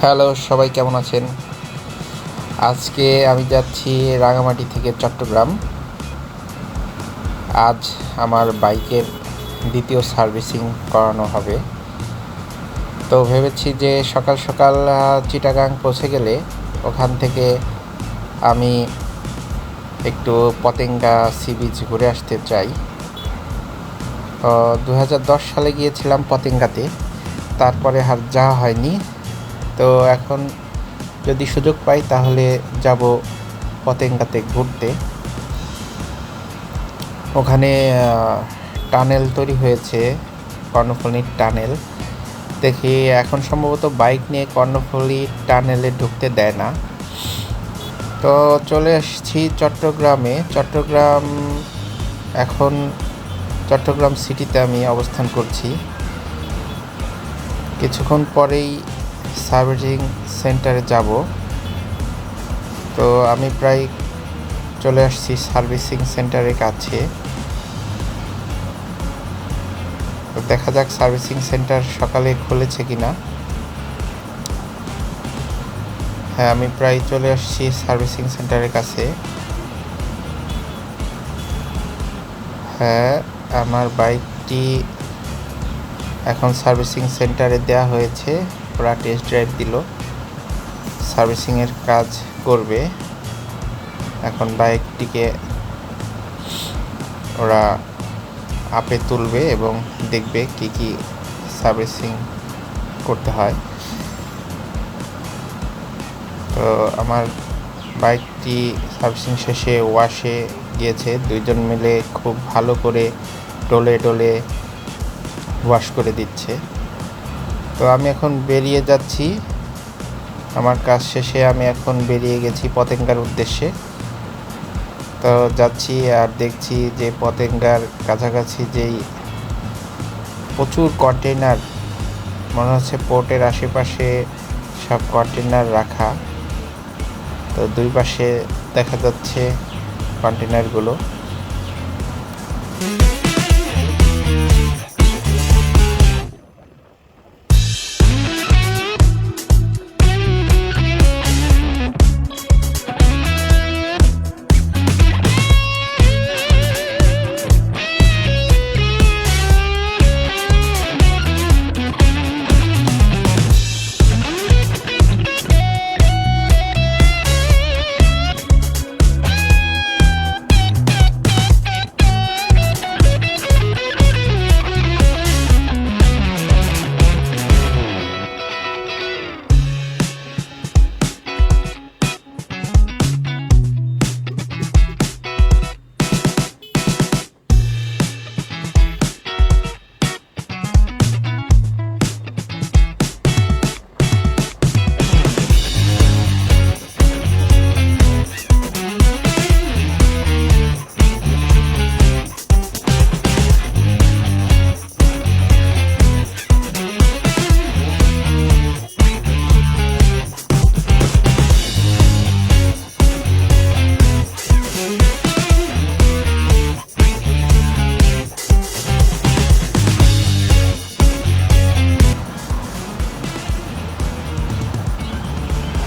Hello, সবাই কেমন আছেন? আজকে আমি যাচ্ছি রাঙামাটি থেকে চট্টগ্রাম। আজ আমার বাইকের দ্বিতীয় সার্ভিসিং করানো হবে। তো ভেবেছি যে সকাল সকাল চিটাগাং পৌঁছে গেলে ওখান থেকে আমি একটু পতেঙ্গা সি বিচ ঘুরে আসতে চাই। দু সালে গিয়েছিলাম পতেঙ্গাতে। তারপরে আর যাওয়া হয়নি। তো এখন যদি সুযোগ পাই, তাহলে যাব পতেঙ্গাতে ঘুরতে। ওখানে টানেল তৈরি হয়েছে কর্ণফুলীর টানেল। দেখি, এখন সম্ভবত বাইক নিয়ে কর্ণফুলী টানেলে ঢুকতে দেয় না। তো চলে এসেছি চট্টগ্রামে। চট্টগ্রাম, এখন চট্টগ্রাম সিটিতে আমি অবস্থান করছি। কিছুক্ষণ পরেই সার্ভিসিং সেন্টারে যাব। তো আমি প্রায় চলে আসছি সার্ভিসিং সেন্টারের কাছে। তো দেখা যাক সার্ভিসিং সেন্টার সকালে খুলেছে কিনা। হ্যাঁ আমি প্রায় চলে আসছি সার্ভিসিং সেন্টারের কাছে। হ্যাঁ আমার বাইকটি এখন সার্ভিসিং সেন্টারে দেওয়া হয়েছে। ওরা টেস্ট ড্রাইভ দিল। সার্ভিসিংয়ের কাজ করবে। এখন বাইকটিকে ওরা আপে তুলবে এবং দেখবে কি কি সার্ভিসিং করতে হয়। তো আমার বাইকটি সার্ভিসিং শেষে ওয়াশে গিয়েছে। দুইজন মিলে খুব ভালো করে ডলে ডলে ওয়াশ করে দিচ্ছে। তো আমি এখন বেরিয়ে যাচ্ছি। আমার কাজ শেষে আমি এখন বেরিয়ে গেছি পতেঙ্গার উদ্দেশ্যে। তো যাচ্ছি আর দেখছি যে পতেঙ্গার কাছাকাছি যেই প্রচুর কন্টেনার মনে হচ্ছে পোর্টের আশেপাশে সব কন্টেনার রাখা। তো দুই পাশে দেখা যাচ্ছে কন্টেনারগুলো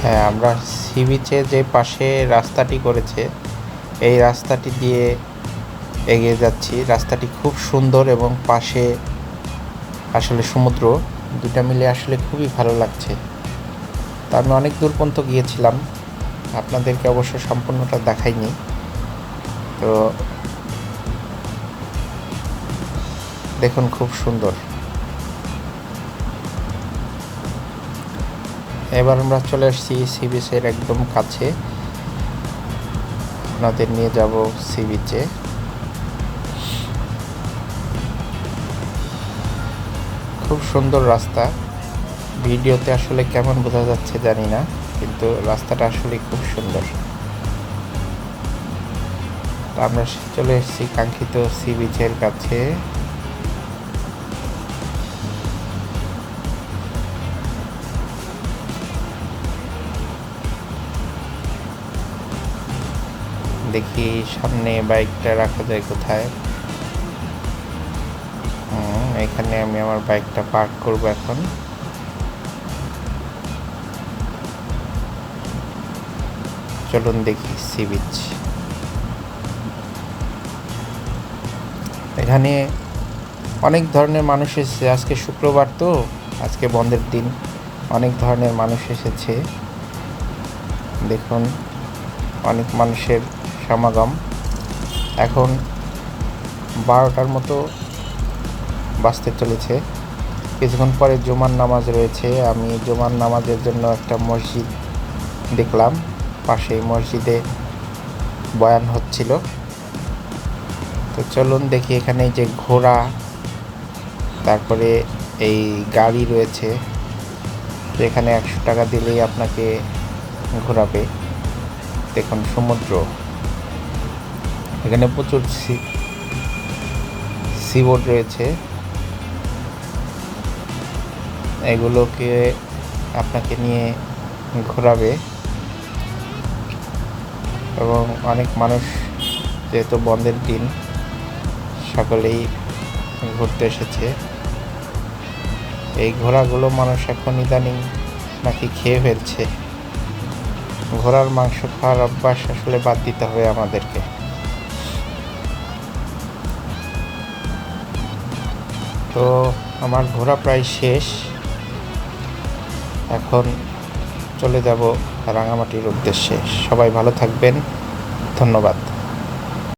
হ্যাঁ আমরা সি বিচে যে পাশে রাস্তাটি করেছে, এই রাস্তাটি দিয়ে এগিয়ে যাচ্ছি। রাস্তাটি খুব সুন্দর এবং পাশে আসলে সমুদ্র দুটা মিলে আসলে খুবই ভালো লাগছে। তো আমি অনেক দূর পর্যন্ত গিয়েছিলাম, আপনাদেরকে অবশ্য সম্পূর্ণটা দেখাইনি। তো দেখুন, খুব সুন্দর। এবার আমরা চলে আসছি সি বিচের একদম কাছে। আপনাদের নিয়ে যাব সি বিচে খুব সুন্দর রাস্তা। ভিডিওতে আসলে কেমন বোঝা যাচ্ছে জানি না, কিন্তু রাস্তাটা আসলে খুব সুন্দর। আমরা চলে এসেছি কাঙ্ক্ষিত সি বিচের কাছে। দেখি সামনে বাইকটা রাখা যায় কোথায়। এখানে আমি আমার বাইকটা পার্ক করব এখন। চলুন দেখি সি বিচ। এখানে অনেক ধরনের মানুষ এসেছে। আজকে শুক্রবার তো, আজকে বন্ধের দিন। অনেক ধরনের মানুষ এসেছে। দেখুন, অনেক মানুষের সমাগম এখন বারোটার মতো বাঁচতে চলেছে। কিছুক্ষণ পরে জুমার নামাজ রয়েছে। আমি জুমার নামাজের জন্য একটা মসজিদ দেখলাম। পাশে মসজিদে বয়ান হচ্ছিল। তো চলুন দেখি এখানে যে ঘোড়া, তারপরে এই গাড়ি রয়েছে। তো এখানে একশো টাকা দিলেই আপনাকে ঘোরাবে। দেখুন সমুদ্র। এখানে প্রচুর সি, সিবোর্ড রয়েছে। এগুলোকে আপনাকে নিয়ে ঘোরাবে। এবং অনেক মানুষ, যেহেতু বন্ধের দিন, সকলেই ঘুরতে এসেছে। এই ঘোড়াগুলো মানুষ এখন ইদানিং নাকি খেয়ে ফেলছে। ঘোড়ার মাংস খাওয়ার অভ্যাস আসলে বাদ দিতে হবে আমাদেরকে। তো আমার ঘোরা প্রায় শেষ। এখন চলে যাব রাঙামাটির উদ্দেশ্যে। সবাই ভালো থাকবেন। ধন্যবাদ।